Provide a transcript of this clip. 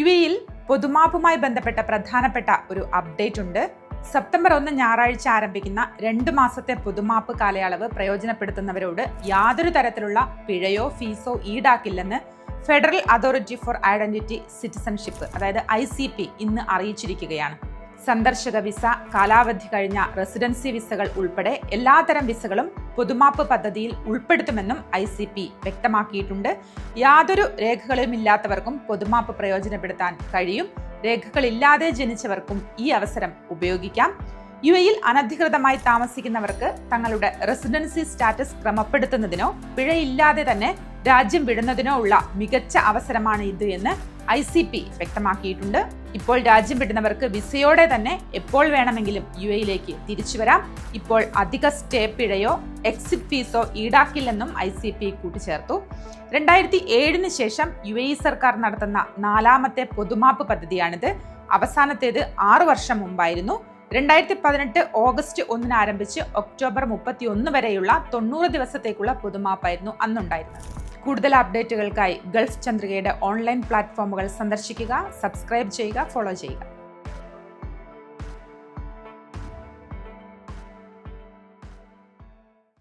U എയിൽ പൊതുമാപ്പുമായി ബന്ധപ്പെട്ട പ്രധാനപ്പെട്ട ഒരു അപ്ഡേറ്റ് ഉണ്ട്. സെപ്റ്റംബർ ഒന്ന് ഞായറാഴ്ച ആരംഭിക്കുന്ന രണ്ട് മാസത്തെ പൊതുമാപ്പ് കാലയളവ് പ്രയോജനപ്പെടുത്തുന്നവരോട് യാതൊരു തരത്തിലുള്ള പിഴയോ ഫീസോ ഈടാക്കില്ലെന്ന് federal authority for identity citizenship അതായത് ഐ ഇന്ന് അറിയിച്ചിരിക്കുകയാണ്. സന്ദർശക വിസ കാലാവധി കഴിഞ്ഞ റെസിഡൻസി വിസകൾ ഉൾപ്പെടെ എല്ലാതരം വിസകളും പൊതുമാപ്പ് പദ്ധതിയിൽ ഉൾപ്പെടുത്തുമെന്നും ഐ സി പി വ്യക്തമാക്കിയിട്ടുണ്ട്. യാതൊരു രേഖകളുമില്ലാത്തവർക്കും പൊതുമാപ്പ് പ്രയോജനപ്പെടുത്താൻ കഴിയും. രേഖകളില്ലാതെ ജനിച്ചവർക്കും ഈ അവസരം ഉപയോഗിക്കാം. യു എയിൽ അനധികൃതമായി താമസിക്കുന്നവർക്ക് തങ്ങളുടെ റെസിഡൻസി സ്റ്റാറ്റസ് ക്രമപ്പെടുത്തുന്നതിനോ പിഴയില്ലാതെ തന്നെ രാജ്യം വിടുന്നതിനോ ഉള്ള മികച്ച അവസരമാണ് ഇത് എന്ന് ഐ സി പി വ്യക്തമാക്കിയിട്ടുണ്ട്. ഇപ്പോൾ രാജ്യം വിടുന്നവർക്ക് വിസയോടെ തന്നെ എപ്പോൾ വേണമെങ്കിലും യു എയിലേക്ക് തിരിച്ചു വരാം. ഇപ്പോൾ അധിക സ്റ്റേ പിഴയോ എക്സിറ്റ് ഫീസോ ഈടാക്കില്ലെന്നും ഐ സി പി കൂട്ടിച്ചേർത്തു. രണ്ടായിരത്തി ഏഴിന് ശേഷം യു എ ഇ സർക്കാർ നടത്തുന്ന നാലാമത്തെ പൊതുമാപ്പ് പദ്ധതിയാണിത്. അവസാനത്തേത് ആറു വർഷം മുമ്പായിരുന്നു. രണ്ടായിരത്തി പതിനെട്ട് ഓഗസ്റ്റ് ഒന്നിന് ആരംഭിച്ച് ഒക്ടോബർ മുപ്പത്തി ഒന്ന് വരെയുള്ള തൊണ്ണൂറ് ദിവസത്തേക്കുള്ള പൊതുമാപ്പായിരുന്നു അന്നുണ്ടായിരുന്നത്. കൂടുതൽ അപ്ഡേറ്റുകൾക്കായി ഗൾഫ് ചന്ദ്രികയുടെ ഓൺലൈൻ പ്ലാറ്റ്ഫോമുകൾ സന്ദർശിക്കുക സബ്സ്ക്രൈബ് ചെയ്യുക ഫോളോ ചെയ്യുക.